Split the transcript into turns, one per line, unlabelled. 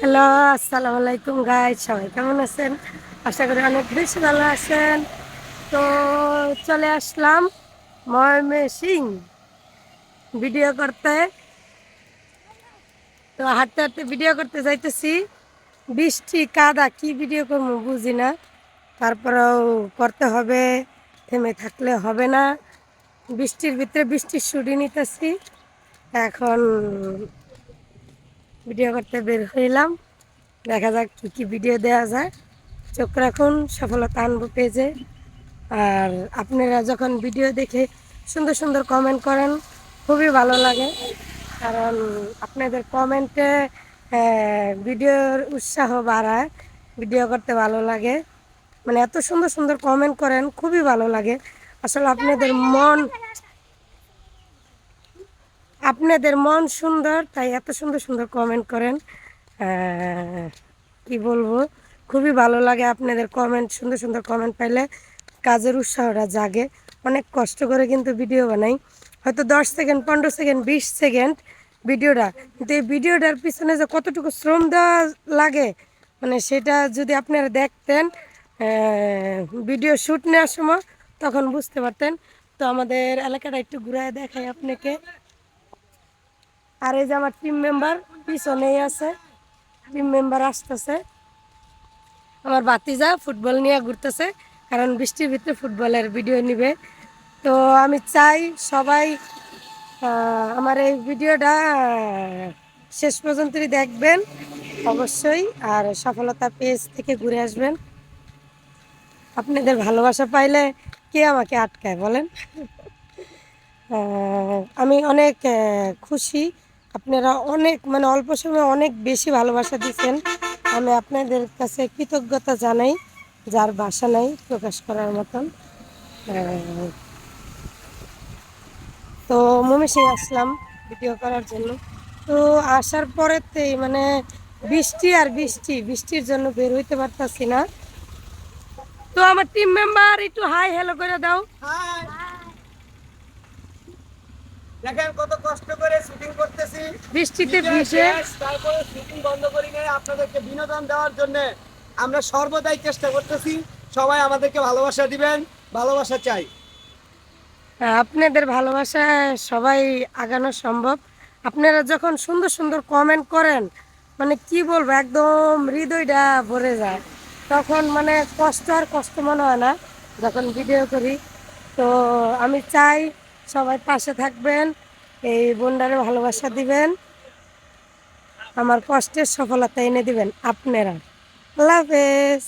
Hello, আসসালামু আলাইকুম গাই সবাই কেমন আছেন? আশা করি অনেক বেশি ভালো আছেন। তো চলে আসলাম ময়মে সিং ভিডিও করতে। তো হাঁটতে হাঁটতে ভিডিও করতে যাইতেছি। বৃষ্টি, কাদা, কি ভিডিও করব বুঝি না। তারপরেও করতে হবে, থেমে থাকলে হবে না। বৃষ্টির ভিতরে বৃষ্টির শুটি নিতেছি। এখন ভিডিও করতে বের হইলাম। দেখা যাক কী কী ভিডিও দেওয়া যায়। চোখ রাখুন, সফলতা আনব পেজে। আর আপনারা যখন ভিডিও দেখে সুন্দর সুন্দর কমেন্ট করেন, খুবই ভালো লাগে। কারণ আপনাদের কমেন্টে ভিডিওর উৎসাহ বাড়ায়, ভিডিও করতে ভালো লাগে। মানে এত সুন্দর সুন্দর কমেন্ট করেন, খুবই ভালো লাগে। আসলে আপনাদের মন আপনাদের মন সুন্দর, তাই এত সুন্দর সুন্দর কমেন্ট করেন। কি বলব? খুবই ভালো লাগে আপনাদের কমেন্ট সুন্দর সুন্দর কমেন্ট পাইলে কাজের উৎসাহটা জাগে। অনেক কষ্ট করে কিন্তু ভিডিও বানাই। হয়তো দশ সেকেন্ড পনেরো সেকেন্ড বিশ সেকেন্ড ভিডিওটা কিন্তু এই ভিডিওটার পিছনে যে কতটুকু শ্রম দেওয়া লাগে মানে সেটা যদি আপনারা দেখতেন ভিডিও শ্যুট নেওয়ার সময়, তখন বুঝতে পারতেন। তো আমাদের এলাকাটা একটু ঘুরায় দেখাই আপনাকে। আর এই যে আমার টিম মেম্বার পিছনেই আছে। টিম মেম্বার আসতেছে। আমার বাতিজা ফুটবল নিয়ে ঘুরতেছে, কারণ বৃষ্টির ভিতরে ফুটবলের ভিডিও নিবে। তো আমি চাই সবাই আমার এই ভিডিওটা শেষ পর্যন্তই দেখবেন, অবশ্যই। আর সফলতা পেজ থেকে ঘুরে আসবেন। আপনাদের ভালোবাসা পাইলে কে আমাকে আটকায় বলেন? আমি অনেক খুশি। আপনারা অনেক মানে অল্প সময়ে অনেক বেশি ভালোবাসা দিচ্ছেন আমি আপনাদের কাছে কৃতজ্ঞতা জানাই, যার বাসা নাই প্রকাশ করার মতন। তো মমিসিং আসলাম ভিডিও করার জন্য। তো আসার পরেতেই মানে বৃষ্টি আর বৃষ্টি, বৃষ্টির জন্য বের হইতে পারতাছি না। তো আমার টিম মেম্বার একটু হাই হ্যালো করে দাও।
দেখেন কত কষ্ট করে শুটিং করতেছি।
বৃষ্টিতে
ভিজে। তারপরে শুটিং বন্ধ করি নাই। আপনাদেরকে বিনোদন দেওয়ার জন্য আমরা সর্বদাই চেষ্টা করতেছি। সবাই আমাদেরকে ভালোবাসা দিবেন ভালোবাসা চাই।
হ্যাঁ, আপনাদের ভালোবাসায় সবাই আগানো সম্ভব। আপনারা যখন সুন্দর সুন্দর কমেন্ট করেন মানে কি বলব একদম হৃদয়টা ভরে যায়। তখন মানে কষ্ট আর কষ্ট মনে হয় না যখন ভিডিও করি। তো আমি চাই সবাই পাশে থাকবেন, এই বোনডারে ভালোবাসা দিবেন, আমার কষ্টের সফলতা এনে দিবেন আপনারা। আল্লাহ হাফেজ।